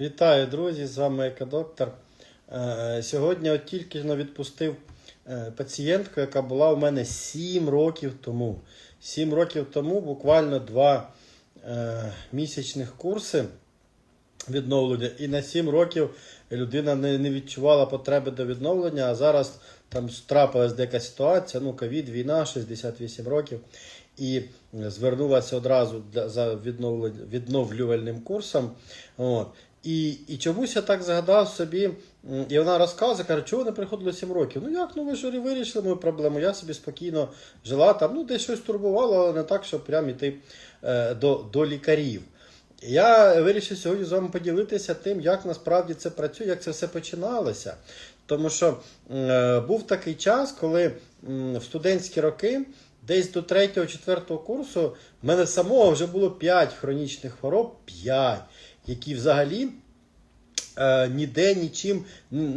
Вітаю, друзі! З вами Екодоктор. Е, Сьогодні от тільки но відпустив е, пацієнтку, яка була у мене 7 років тому. 7 років тому буквально два е, місячних курси відновлення. І на 7 років людина не, відчувала потреби до відновлення, а зараз там трапилась деяка ситуація, ну, ковід, війна, 68 років. І звернулася одразу за відновлювальним курсом. От. І, і чомусь я так згадав собі, і вона розказує, каже, чого не приходило 7 років. Ну як, ну ви ж вирішили мою проблему, я собі спокійно жила там, ну десь щось турбувало, але не так, щоб прям іти е, до, до лікарів. Я вирішив сьогодні з вами поділитися тим, як насправді це працює, як це все починалося. Тому що е, був такий час, коли м, в студентські роки, десь до 3-4 курсу, в мене самого вже було 5 хронічних хвороб, 5, які взагалі е, ніде нічим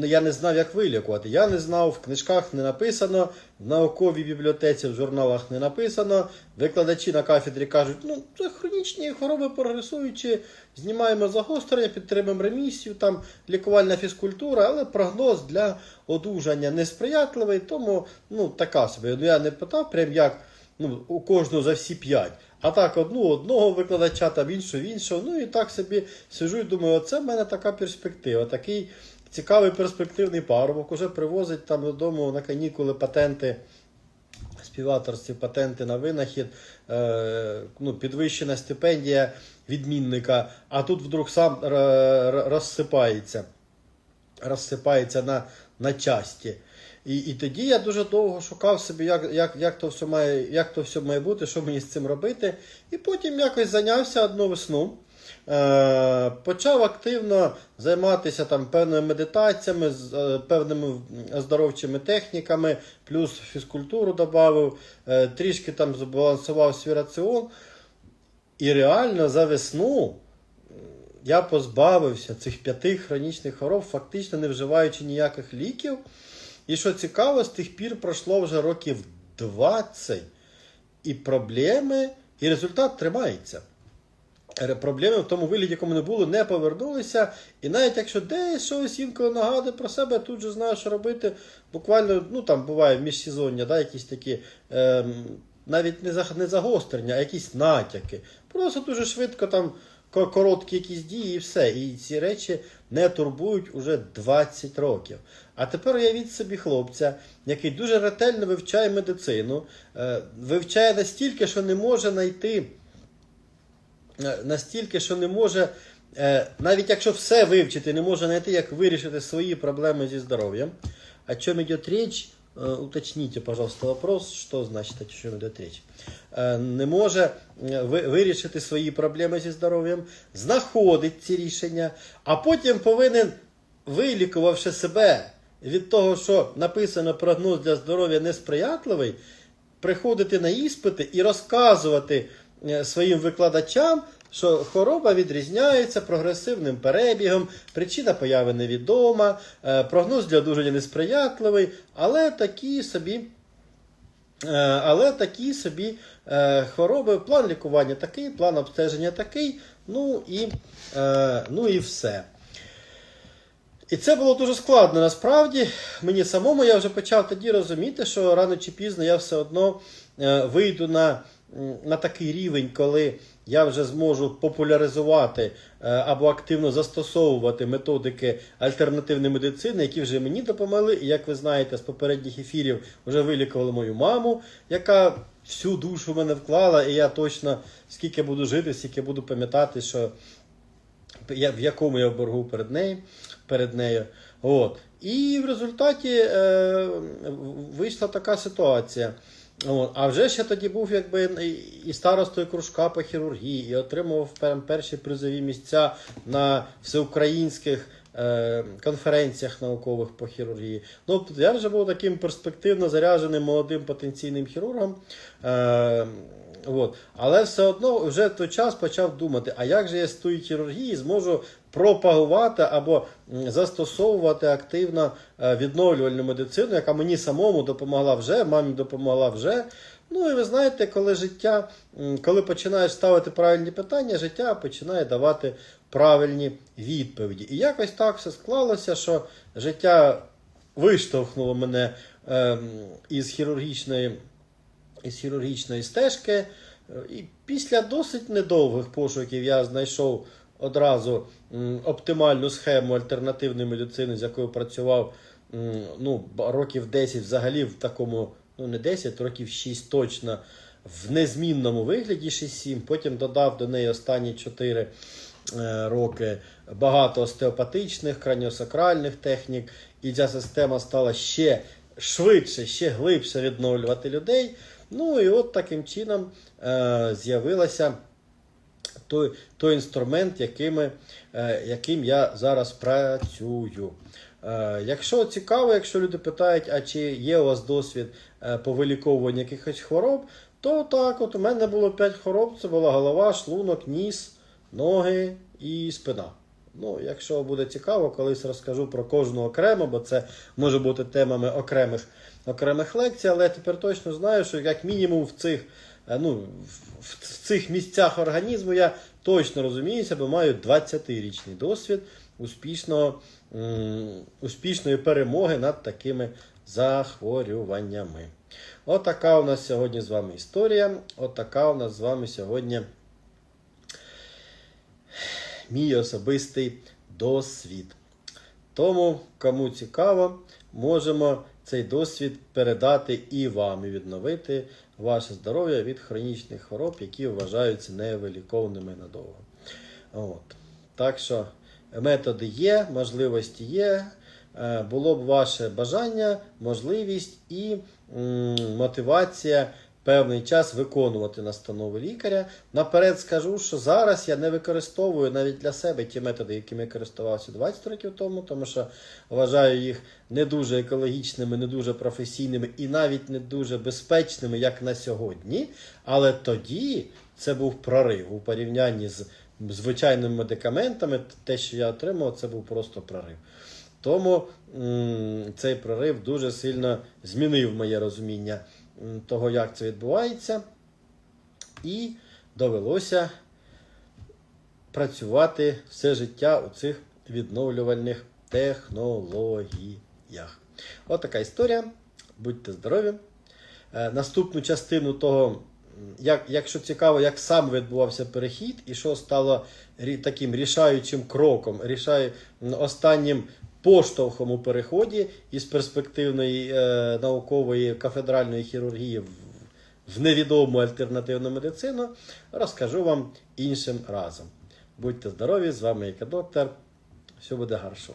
я не знав, як вилікувати. Я не знав, в книжках не написано, в науковій бібліотеці, в журналах не написано. Викладачі на кафедрі кажуть, ну це хронічні хвороби прогресуючі, знімаємо загострення, підтримуємо ремісію, там лікувальна фізкультура, але прогноз для одужання несприятливий, тому ну така собі. Ну я не питав, прям як ну, у кожного за всі п'ять. А так, одну одного викладача, там іншого іншого. Ну і так собі сижу і думаю, оце в мене така перспектива. Такий цікавий перспективний парубок. Уже привозить там додому на канікули патенти. Співавторстві патенти на винахід, е, ну, підвищена стипендія відмінника, а тут вдруг сам р- розсипається, розсипається на, на часті. І, і тоді я дуже довго шукав собі, як, як, як, то все має, як то все має бути, що мені з цим робити. І потім якось зайнявся одну весну. Е, почав активно займатися там певними медитаціями, з, е, певними оздоровчими техніками, плюс фізкультуру додав, е, трішки там збалансував свій раціон. І реально за весну я позбавився цих п'яти хронічних хвороб, фактично не вживаючи ніяких ліків. І що цікаво, з тих пір пройшло вже років 20, і проблеми, і результат тримається. Проблеми в тому вигляді, якому не було, не повернулися. І навіть якщо десь щось інколи нагадує про себе, тут же знаю, що робити. Буквально, ну там буває міжсезоння, да, якісь такі. Ем, навіть не, загострення, а якісь натяки. Просто дуже швидко там короткі якісь дії і все. І ці речі не турбують уже 20 років. А тепер уявіть собі хлопця, який дуже ретельно вивчає медицину, е, вивчає настільки, що не може знайти е, настільки, що не може, е, навіть якщо все вивчити, не може знайти, як вирішити свої проблеми зі здоров'ям. О чем идет речь? Э, Уточните, пожалуйста, вопрос, що значить, о чому йде річ. Е, Не може е, вирішити свої проблеми зі здоров'ям, знаходить ці рішення, а потім повинен, вилікувавши себе від того, що написано прогноз для здоров'я несприятливий, приходити на іспити і розказувати е, своїм викладачам, що хвороба відрізняється прогресивним перебігом, причина появи невідома, е, прогноз для одужання несприятливий, але такі собі. Е, Але такі собі е, хвороби, план лікування такий, план обстеження такий, ну і, ну і все. І це було дуже складно насправді. Мені самому я вже почав тоді розуміти, що рано чи пізно я все одно вийду на, на такий рівень, коли я вже зможу популяризувати е, або активно застосовувати методики альтернативної медицини, які вже мені допомогли. І як ви знаєте, з попередніх ефірів вже вилікували мою маму, яка всю душу в мене вклала, і я точно скільки буду жити, скільки буду пам'ятати, що я, в якому я в боргу перед нею. Перед нею. От. І в результаті е, вийшла така ситуація. От. А вже ще тоді був якби і- старостою кружка по хірургії, і отримував перші призові місця на всеукраїнських конференціях наукових по хірургії. Ну, тобто я вже був таким перспективно зарядженим молодим потенційним хірургом. Е, От. Але все одно вже той час почав думати, а як же я з тої хірургії зможу пропагувати або застосовувати активно е, відновлювальну медицину, яка мені самому допомогла вже, мамі допомогла вже. Ну і ви знаєте, коли життя, коли починаєш ставити правильні питання, життя починає давати правильні відповіді. І якось так все склалося, що життя виштовхнуло мене ем, із хірургічної із хірургічної стежки. І після досить недовгих пошуків я знайшов одразу оптимальну схему альтернативної медицини, з якою працював ну, років 10 взагалі в такому, ну не 10, років 6 точно, в незмінному вигляді 6-7. Потім додав до неї останні 4 е, роки багато остеопатичних, краніосакральних технік, і ця система стала ще швидше, ще глибше відновлювати людей. Ну і от таким чином е, з'явилася той, той інструмент, якими, е, яким я зараз працюю. Е, якщо цікаво, якщо люди питають, а чи є у вас досвід е, по виліковуванню якихось хвороб, то так, от у мене було 5 хвороб: це була голова, шлунок, ніс, ноги і спина. Ну, якщо буде цікаво, колись розкажу про кожну окремо, бо це може бути темами окремих, окремих лекцій, але я тепер точно знаю, що як мінімум в цих, е, ну, в, цих місцях організму я точно розуміюся, бо маю 20-річний досвід успішного, успішної перемоги над такими захворюваннями. Отака у нас сьогодні з вами історія. Отака у нас з вами сьогодні мій особистий досвід. Тому, кому цікаво, можемо цей досвід передати і вам, і відновити ваше здоров'я від хронічних хвороб, які вважаються невиліковними надовго. От. Так що методи є, можливості є. Е, Було б ваше бажання, можливість і мотивація певний час виконувати настанови лікаря. Наперед скажу, що зараз я не використовую навіть для себе ті методи, якими я користувався 20 років тому, тому що вважаю їх не дуже екологічними, не дуже професійними і навіть не дуже безпечними, як на сьогодні. Але тоді це був прорив у порівнянні з звичайними медикаментами. Те, що я отримав, це був просто прорив. Тому цей прорив дуже сильно змінив моє розуміння того, як це відбувається, і довелося працювати все життя у цих відновлювальних технологіях. От така історія. Будьте здорові. Е, Наступну частину того, як, якщо цікаво, як сам відбувався перехід і що стало таким рішаючим кроком, рішаю, останнім поштовхом у переході із перспективної е, наукової кафедральної хірургії в, в невідому альтернативну медицину, розкажу вам іншим разом. Будьте здорові, з вами Доктор. Все буде хорошо.